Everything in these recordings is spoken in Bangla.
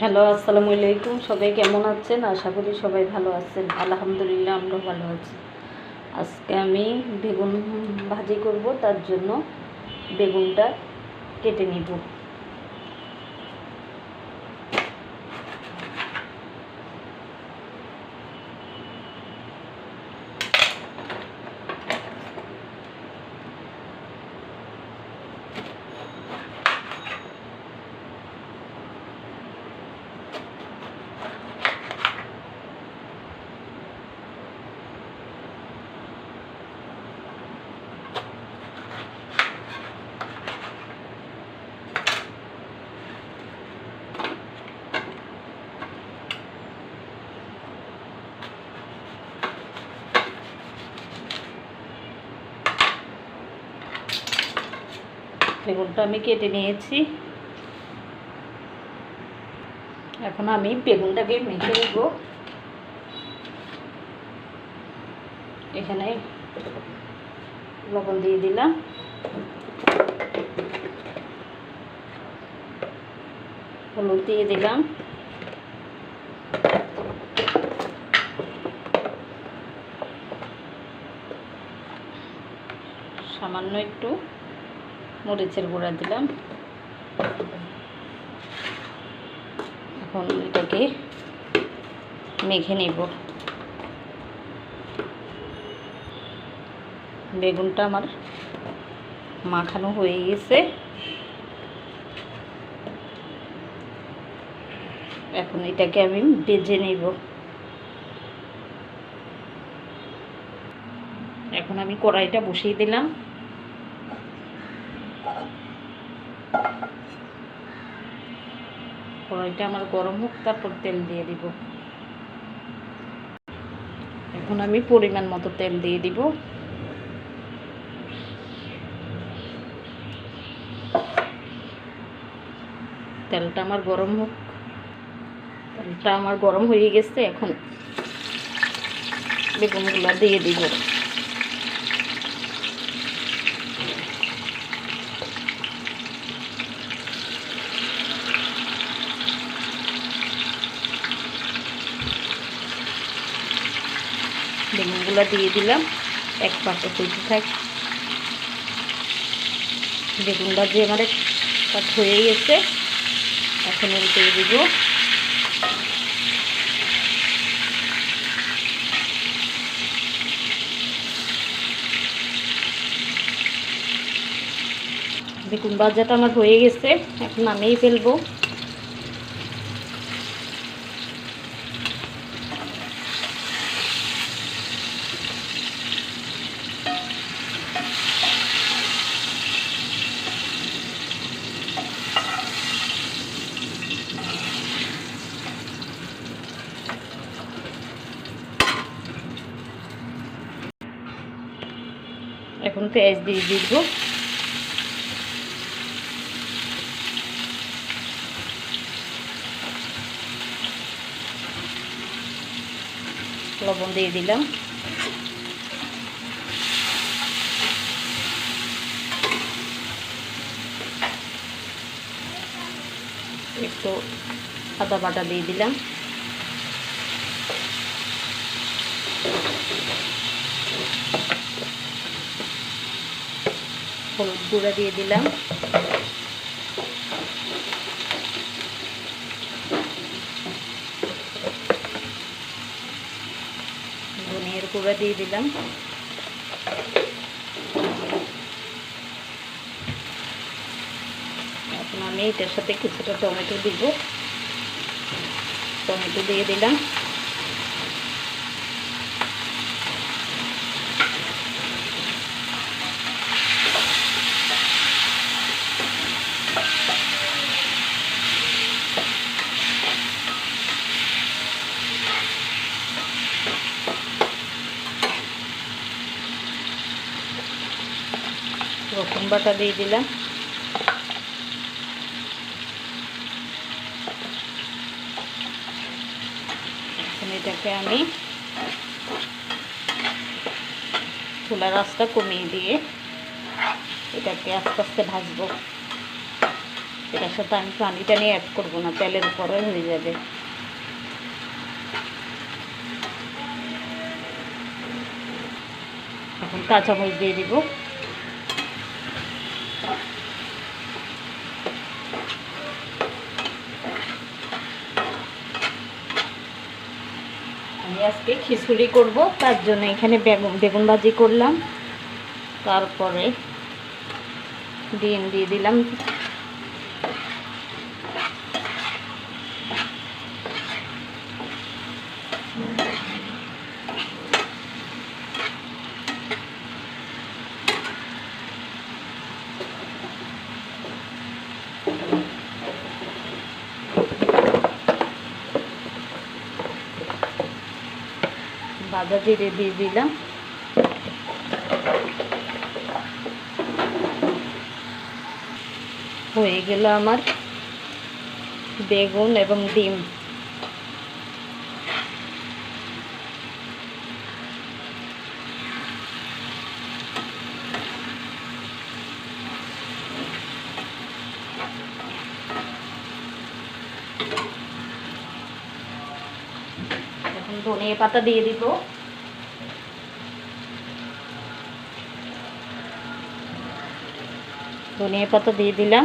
হ্যালো, আসসালামু আলাইকুম। সবাই কেমন আছেন? আশা করি সবাই ভালো আছেন। আলহামদুলিল্লাহ, আমরা ভালো আছি। আজকে আমি বেগুন ভাজি করব, তার জন্য বেগুনটা কেটে নিব। বেগুনটা আমি কেটে নিয়েছি। এখন আমি বেগুনটাকে মেখে নেব। এখানে লবণ দিয়ে দিলাম। হলুদ দিয়ে দিলাম। সামান্য একটু মরিচের গুঁড়া দিলাম। এখন এটাকে মেখে নেব। বেগুনটা আমার মাখানো হয়ে গেছে। এখন এটাকে আমি বেজে নেব। এখন আমি কড়াইটা বসিয়ে দিলাম। কড়াইটা আমার গরম হোক, তারপর তেল দিয়ে দিব। এখন আমি পরিমাণ মতো তেল দিয়ে দিব। তেলটা আমার গরম হোক, তেলটা আমার গরম হয়ে গেছে, এখন বেগুনগুলো দিয়ে দিব। বেগুনগুলো দিয়ে দিলাম। এক পাশে হইতে থাক। বেগুনটা যে আমার কাট হয়ে গেছে, এখন উল্টে দিব। বেগুন ভাজাটা আমার হয়ে গেছে, এখন নামিয়ে ফেলব। এখন পেঁয়াজ দিয়ে দিব। লবণ দিয়ে দিলাম। একটু আদা বাটা দিয়ে দিলাম। হলুদ গুঁড়া দিয়ে দিলাম। ধনিয়ার গুঁড়া দিয়ে দিলাম। আমি এটার সাথে কিছুটা টমেটো দিব। টমেটো দিয়ে দিলাম। রসুন বাটা দিয়ে দিলাম। এটাকে আমি চুলার আঁচটা কমিয়ে দিয়ে এটাকে আস্তে আস্তে ভাজবো। এটার সাথে আমি পানিটা নিয়ে অ্যাড করব না, তেলের উপরে হয়ে যাবে। এখন কাঁচামরিচ দিয়ে দিব আমি আজকে খিচুড়ি করব তার জন্য এখানে বেগুন বেগুন ভাজি করলাম। তারপরে ডিম দিয়ে দিলাম। ভাজা জিরে দিয়ে দিলাম। হয়ে গেল আমার বেগুন এবং ডিম। ধনিয়া পাতা দিয়ে দিব। ধনিয়া পাতা দিয়ে দিলাম।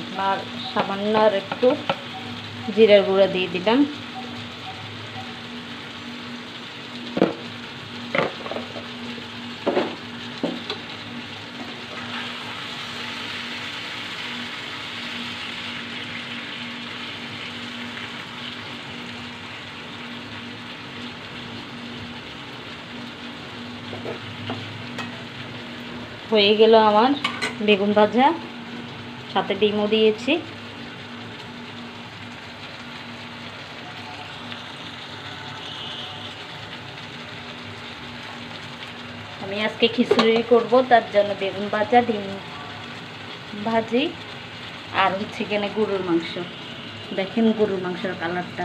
আপনার সামান্য আর একটু জিরার গুঁড়া দিয়ে দিলাম। হয়ে গেল আমার বেগুন ভাজা। সাথে ডিমও দিয়েছি। আমি আজকে খিচুড়ি করব, তার জন্য বেগুন ভাজা, ডিম ভাজি আর হচ্ছে এখানে গরুর মাংস। দেখেন গরুর মাংসের কালারটা